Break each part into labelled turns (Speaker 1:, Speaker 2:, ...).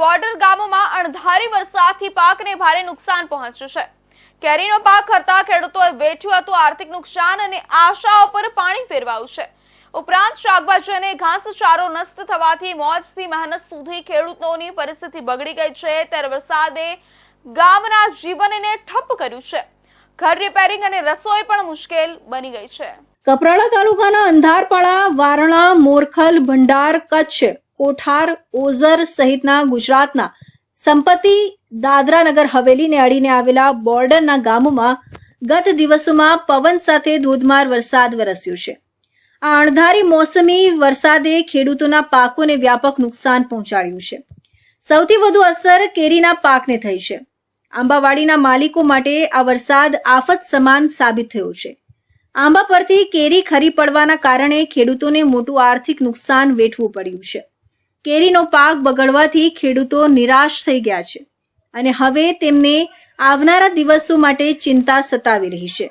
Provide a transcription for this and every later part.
Speaker 1: Border ગામોમાં અણધારી વરસાદથી પાકને ભારે નુકસાન પહોંચ્યું છે. કેરીનો પાક કરતા ખેડૂતોએ વેઠ્યું હતું આર્થિક નુકસાન અને આશાઓ પર પાણી ફેરવાયું છે. ઉપરાંત શાકભાજી અને ઘાસચારો નષ્ટ થવાથી મોજથી મહેનત સુધી ખેડૂતોની પરિસ્થિતિ બગડી ગઈ છે. ત્યારે વરસાદે ગામના જીવનને ઠપ કર્યું છે. ઘર રિપેરિંગ અને રસોઈ પણ મુશ્કેલ બની ગઈ છે.
Speaker 2: કપરાડા તાલુકાના અંધારપાડા, વારણા, મોરખલ, ભંડાર, કચ્છ કોઠાર, ઓઝર સહિતના ગુજરાતના સંપત્તિ દાદરા નગર હવેલીને અડીને આવેલા બોર્ડરના ગામોમાં ગત દિવસોમાં પવન સાથે ધોધમાર વરસાદ વરસ્યો છે. આ અણધારી મોસમી વરસાદે ખેડૂતોના પાકોને વ્યાપક નુકસાન પહોંચાડ્યું છે. સૌથી વધુ અસર કેરીના પાકને થઈ છે. આંબાવાડીના માલિકો માટે આ વરસાદ આફત સમાન સાબિત થયો છે. આંબા પરથી કેરી ખરી પડવાના કારણે ખેડૂતોને મોટું આર્થિક નુકસાન વેઠવું પડ્યું છે. કેરીનો પાક બગડવાથી ખેડૂતો નિરાશ થઈ ગયા છે અને હવે તેમને આવનારા દિવસો માટે ચિંતા સતાવી રહી છે.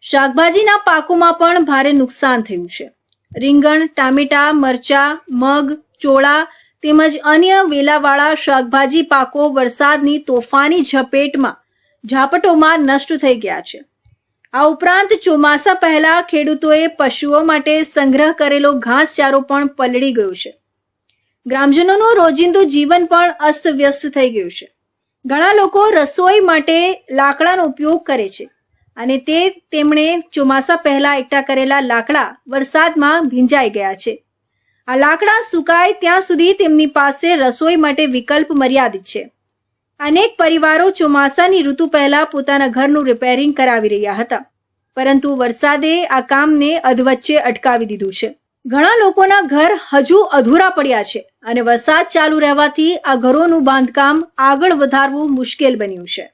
Speaker 2: શાકભાજીના પાકોમાં પણ ભારે નુકસાન થયું છે. રીંગણ, ટામેટા, મરચા, મગ, ચોળા તેમજ અન્ય વેલાવાળા શાકભાજી પાકો વરસાદની તોફાની ઝપેટમાં, ઝાપટોમાં નષ્ટ થઈ ગયા છે. આ ઉપરાંત ચોમાસા પહેલા ખેડૂતોએ પશુઓ માટે સંગ્રહ કરેલો ઘાસચારો પણ પલળી ગયો છે. ગ્રામજનોનું રોજિંદુ જીવન પણ અસ્તવ્યસ્ત થઈ ગયું છે. ઘણા લોકો રસોઈ માટે લાકડાનો ઉપયોગ કરે છે અને તે તેમણે ચોમાસા પહેલા એકઠા કરેલા લાકડા વરસાદમાં ભીંજાઈ ગયા છે. આ લાકડા સુકાય ત્યાં સુધી તેમની પાસે રસોઈ માટે વિકલ્પ મર્યાદિત છે. અનેક પરિવારો ચોમાસાની ઋતુ પહેલા પોતાના ઘરનું રિપેરિંગ કરાવી રહ્યા હતા. પરંતુ વરસાદે આ કામને અધવચ્ચે અટકાવી દીધું છે. ઘણા લોકોના ઘર હજુ અધૂરા પડ્યા છે અને વરસાદ ચાલુ રહેવાથી આ ઘરોનું બાંધકામ આગળ વધારવું મુશ્કેલ બન્યું છે.